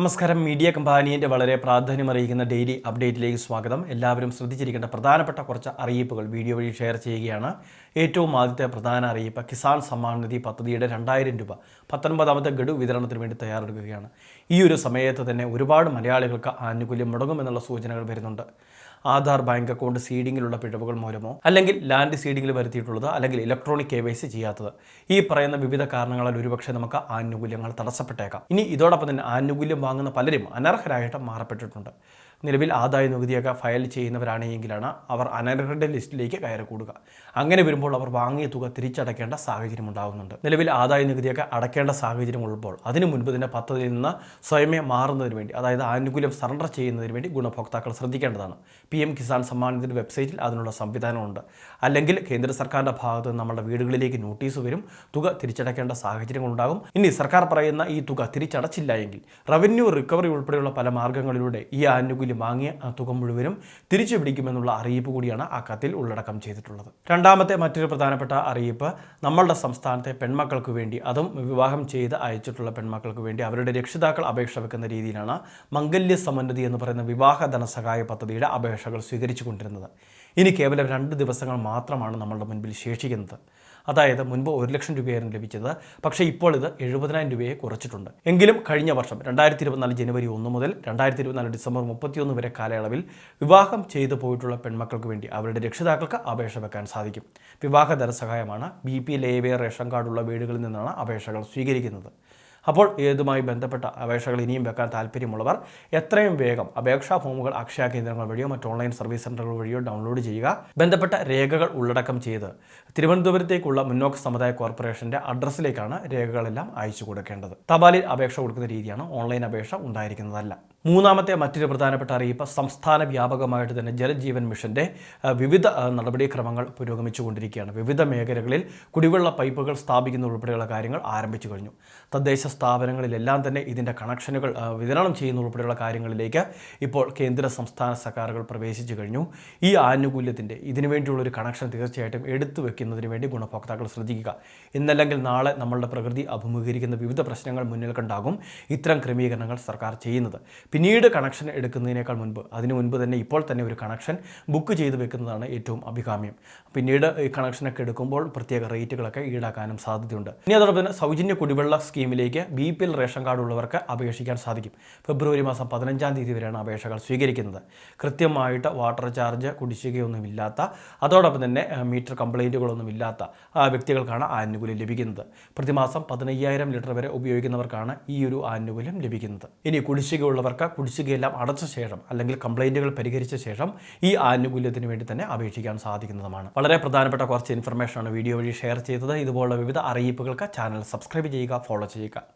നമസ്കാരം. മീഡിയ കമ്പാനിയന്റെ വളരെ പ്രാധാന്യം പ്രാധാന്യമറിയിക്കുന്ന ഡെയിലി അപ്ഡേറ്റിലേക്ക് സ്വാഗതം. എല്ലാവരും ശ്രദ്ധിച്ചിരിക്കേണ്ട പ്രധാനപ്പെട്ട കുറച്ച് അറിയിപ്പുകൾ വീഡിയോ വഴി ഷെയർ ചെയ്യുകയാണ്. ഏറ്റവും ആദ്യത്തെ പ്രധാന അറിയിപ്പ് കിസാൻ സമ്മാൻ നിധി പദ്ധതിയുടെ രണ്ടായിരം രൂപ പത്തൊൻപതാമത്തെ ഗഡു വിതരണത്തിന് വേണ്ടി തയ്യാറെടുക്കുകയാണ്. ഈ ഒരു സമയത്ത് തന്നെ ഒരുപാട് മലയാളികൾക്ക് ആനുകൂല്യം മുടങ്ങുമെന്നുള്ള സൂചനകൾ വരുന്നുണ്ട്. ആധാർ ബാങ്ക് അക്കൗണ്ട് സീഡിങ്ങിലുള്ള പിഴവുകൾ മൂലമോ അല്ലെങ്കിൽ ലാൻഡ് സീഡിങ്ങിൽ വരുത്തിയിട്ടുള്ളത് അല്ലെങ്കിൽ ഇലക്ട്രോണിക് കെ വൈ സി ചെയ്യാത്തത്? ഈ പറയുന്ന വിവിധ കാരണങ്ങളാൽ ഒരുപക്ഷെ നമുക്ക് ആനുകൂല്യങ്ങൾ തടസ്സപ്പെട്ടേക്കാം. ഇനി ഇതോടൊപ്പം തന്നെ ആനുകൂല്യം വാങ്ങുന്ന പലരും അനർഹരായിട്ട് മാറപ്പെട്ടിട്ടുണ്ട്. നിലവിൽ ആദായ നികുതിയൊക്കെ ഫയൽ ചെയ്യുന്നവരാണെങ്കിലാണ് അവർ അനർഹരുടെ ലിസ്റ്റിലേക്ക് കയറി കൂടുക അങ്ങനെ വരുമ്പോൾ അവർ വാങ്ങിയ തുക തിരിച്ചടക്കേണ്ട സാഹചര്യം ഉണ്ടാകുന്നുണ്ട് നിലവിൽ ആദായ നികുതിയൊക്കെ അടക്കേണ്ട സാഹചര്യം ഉള്ളപ്പോൾ അതിനു മുൻപ് തന്നെ പദ്ധതിയിൽ നിന്ന് സ്വയമേ മാറുന്നതിന് വേണ്ടി അതായത് ആനുകൂല്യം സറണ്ടർ ചെയ്യുന്നതിന് വേണ്ടി ഗുണഭോക്താക്കൾ ശ്രദ്ധിക്കേണ്ടതാണ്. പി എം കിസാൻ നിധിയുടെ വെബ്സൈറ്റിൽ അതിനുള്ള സംവിധാനമുണ്ട്. അല്ലെങ്കിൽ കേന്ദ്ര സർക്കാരിന്റെ ഭാഗത്ത് നമ്മുടെ വീടുകളിലേക്ക് നോട്ടീസ് വരും തുക തിരിച്ചടയ്ക്കേണ്ട സാഹചര്യങ്ങളുണ്ടാകും. ഇനി സർക്കാർ പറയുന്ന ഈ തുക തിരിച്ചടച്ചില്ല എങ്കിൽ റവന്യൂ റിക്കവറി ഉൾപ്പെടെയുള്ള പല മാർഗങ്ങളിലൂടെ ഈ ആനുകൂല്യം വാങ്ങിയ ആ തുക മുഴുവനും തിരിച്ചു പിടിക്കുമെന്നുള്ള അറിയിപ്പ് കൂടിയാണ് ആ കത്തിൽ ഉള്ളടക്കം ചെയ്തിട്ടുള്ളത്. രണ്ടാമത്തെ മറ്റൊരു പ്രധാനപ്പെട്ട അറിയിപ്പ് നമ്മളുടെ സംസ്ഥാനത്തെ പെൺമക്കൾക്ക് വേണ്ടി അതും വിവാഹം ചെയ്ത് അയച്ചിട്ടുള്ള പെൺമക്കൾക്ക് വേണ്ടി അവരുടെ രക്ഷിതാക്കൾ അപേക്ഷ വെക്കുന്ന രീതിയിലാണ് മംഗല്യ സമന്നതി എന്ന് പറയുന്ന വിവാഹ ധനസഹായ പദ്ധതിയുടെ അപേക്ഷകൾ സ്വീകരിച്ചു കൊണ്ടിരുന്നത് ഇനി കേവലം രണ്ട് ദിവസങ്ങൾ മാത്രമാണ് നമ്മളുടെ മുൻപിൽ ശേഷിക്കുന്നത്. അതായത് മുൻപ് ഒരു ലക്ഷം രൂപയായിരുന്നു ലഭിച്ചത്. പക്ഷേ ഇപ്പോൾ ഇത് എഴുപതിനായിരം രൂപയെ കുറച്ചിട്ടുണ്ട്. എങ്കിലും കഴിഞ്ഞ വർഷം രണ്ടായിരത്തി ഇരുപത്തിനാല് ജനുവരി ഒന്ന് മുതൽ രണ്ടായിരത്തി ഇരുപത്തിനാല് ഡിസംബർ മുപ്പത്തിയൊന്ന് വരെ കാലയളവിൽ വിവാഹം ചെയ്തു പോയിട്ടുള്ള പെൺമക്കൾക്ക് വേണ്ടി അവരുടെ രക്ഷിതാക്കൾക്ക് അപേക്ഷ വെക്കാൻ സാധിക്കും. വിവാഹ ധനസഹായമാണ് ബി പി ലേവേ റേഷൻ കാർഡുള്ള വീടുകളിൽ നിന്നാണ് അപേക്ഷകൾ സ്വീകരിക്കുന്നത്. അപ്പോൾ ഇതുമായി ബന്ധപ്പെട്ട അപേക്ഷകൾ ഇനിയും വെക്കാൻ താല്പര്യമുള്ളവർ എത്രയും വേഗം അപേക്ഷാ ഫോമുകൾ അക്ഷയ കേന്ദ്രങ്ങൾ വഴിയോ മറ്റ് ഓൺലൈൻ സർവീസ് സെന്ററുകൾ വഴിയോ ഡൗൺലോഡ് ചെയ്യുക. ബന്ധപ്പെട്ട രേഖകൾ ഉള്ളടക്കം ചെയ്ത് തിരുവനന്തപുരത്തേക്കുള്ള മുന്നോക്ക സമുദായ കോർപ്പറേഷന്റെ അഡ്രസ്സിലേക്കാണ് രേഖകളെല്ലാം അയച്ചു കൊടുക്കേണ്ടത്. തപാലിൽ അപേക്ഷ കൊടുക്കുന്ന രീതിയാണ് ഓൺലൈൻ അപേക്ഷ ഉണ്ടായിരിക്കുന്നതല്ല. മൂന്നാമത്തെ മറ്റൊരു പ്രധാനപ്പെട്ട അറിയിപ്പ് സംസ്ഥാന വ്യാപകമായിട്ട് തന്നെ ജലജീവൻ മിഷന്റെ വിവിധ നടപടിക്രമങ്ങൾ പുരോഗമിച്ചുകൊണ്ടിരിക്കുകയാണ്. വിവിധ മേഖലകളിൽ കുടിവെള്ള പൈപ്പുകൾ സ്ഥാപിക്കുന്ന ഉൾപ്പെടെയുള്ള കാര്യങ്ങൾ ആരംഭിച്ചു കഴിഞ്ഞു. തദ്ദേശ സ്ഥാപനങ്ങളിലെല്ലാം തന്നെ ഇതിന്റെ കണക്ഷനുകൾ വിതരണം ചെയ്യുന്ന ഉൾപ്പെടെയുള്ള കാര്യങ്ങളിലേക്ക് ഇപ്പോൾ കേന്ദ്ര സംസ്ഥാന സർക്കാരുകൾ പ്രവേശിച്ചു കഴിഞ്ഞു. ഈ ആനുകൂല്യത്തിന്റെ ഇതിനു വേണ്ടിയുള്ള ഒരു കണക്ഷൻ തീർച്ചയായിട്ടും എടുത്തു വെക്കുന്നതിന് വേണ്ടി ഗുണഭോക്താക്കൾ ശ്രദ്ധിക്കുക. ഇന്നല്ലെങ്കിൽ നാളെ നമ്മളുടെ പ്രകൃതി അഭിമുഖീകരിക്കുന്ന വിവിധ പ്രശ്നങ്ങൾ മുന്നിൽ കണ്ടാകും ഇത്തരം ക്രമീകരണങ്ങൾ സർക്കാർ ചെയ്യുന്നത്. പിന്നീട് കണക്ഷൻ എടുക്കുന്നതിനേക്കാൾ മുൻപ് അതിനു മുൻപ് തന്നെ ഇപ്പോൾ തന്നെ ഒരു കണക്ഷൻ ബുക്ക് ചെയ്തു വെക്കുന്നതാണ് ഏറ്റവും അഭികാമ്യം. പിന്നീട് ഈ കണക്ഷനൊക്കെ എടുക്കുമ്പോൾ പ്രത്യേക റേറ്റുകളൊക്കെ ഈടാക്കാനും സാധ്യതയുണ്ട്. ഇനി അതോടൊപ്പം തന്നെ സൗജന്യ കുടിവെള്ള സ്കീമിലേക്ക് B P L ration card ഉള്ളവർക്ക് അപേക്ഷിക്കാൻ സാധിക്കും. ഫെബ്രുവരി മാസം പതിനഞ്ചാം തീയതി വരെയാണ് അപേക്ഷകൾ സ്വീകരിക്കുന്നത്. കൃത്യമായിട്ട് വാട്ടർ ചാർജ് കുടിശ്ശികയൊന്നുമില്ലാത്ത അതോടൊപ്പം തന്നെ മീറ്റർ കംപ്ലൈന്റുകളൊന്നും ഇല്ലാത്ത ആ, വ്യക്തികൾക്കാണ് ആനുകൂല്യം ലഭിക്കുന്നത്. പ്രതിമാസം പതിനയ്യായിരം ലിറ്റർ വരെ ഉപയോഗിക്കുന്നവർക്കാണ് ഈ ഒരു ആനുകൂല്യം ലഭിക്കുന്നത്. ഇനി കുടിശ്ശികയുള്ളവർക്ക് കുടിശ്ശികയെല്ലാം അടച്ച ശേഷം അല്ലെങ്കിൽ കംപ്ലൈന്റുകൾ പരിഹരിച്ച ശേഷം ഈ ആനുകൂല്യത്തിന് വേണ്ടി തന്നെ അപേക്ഷിക്കാൻ സാധിക്കുന്നതുമാണ്. വളരെ പ്രധാനപ്പെട്ട കുറച്ച് ഇൻഫർമേഷനാണ് വീഡിയോ വഴി ഷെയർ ചെയ്തത്. ഇതുപോലുള്ള വിവിധ അറിയിപ്പുകൾക്ക് ചാനൽ സബ്സ്ക്രൈബ് ചെയ്യുക ഫോളോ ചെയ്യുക.